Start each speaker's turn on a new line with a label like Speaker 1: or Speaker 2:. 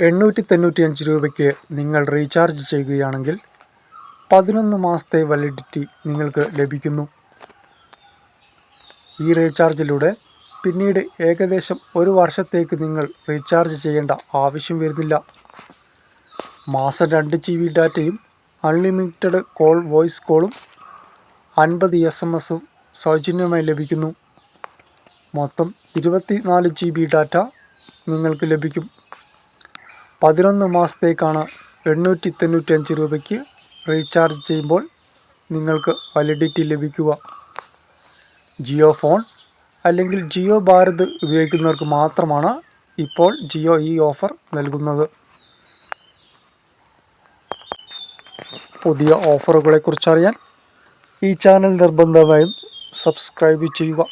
Speaker 1: എണ്ണൂറ്റി തൊണ്ണൂറ്റിയഞ്ച് രൂപയ്ക്ക് നിങ്ങൾ റീചാർജ് ചെയ്യുകയാണെങ്കിൽ പതിനൊന്ന് മാസത്തെ വാലിഡിറ്റി നിങ്ങൾക്ക് ലഭിക്കുന്നു. ഈ റീചാർജിലൂടെ പിന്നീട് ഏകദേശം ഒരു വർഷത്തേക്ക് നിങ്ങൾ റീചാർജ് ചെയ്യേണ്ട ആവശ്യം വരുന്നില്ല. മാസം രണ്ട് ജി ബി ഡാറ്റയും അൺലിമിറ്റഡ് കോൾ വോയിസ് കോളും അൻപത് എസ് എം എസും സൗജന്യമായി ലഭിക്കുന്നു. മൊത്തം ഇരുപത്തി നാല് ജി ബി ഡാറ്റ നിങ്ങൾക്ക് ലഭിക്കും. പതിനൊന്ന് മാസത്തേക്കാണ് എണ്ണൂറ്റി തൊണ്ണൂറ്റഞ്ച് രൂപയ്ക്ക് റീചാർജ് ചെയ്യുമ്പോൾ നിങ്ങൾക്ക് വാലിഡിറ്റി ലഭിക്കുക. ജിയോ ഫോൺ അല്ലെങ്കിൽ ജിയോ ഭാരത് ഉപയോഗിക്കുന്നവർക്ക് മാത്രമാണ് ഇപ്പോൾ ജിയോ ഈ ഓഫർ നൽകുന്നത്. പുതിയ ഓഫറുകളെക്കുറിച്ചറിയാൻ ഈ ചാനൽ നിർബന്ധമായും സബ്സ്ക്രൈബ് ചെയ്യുക.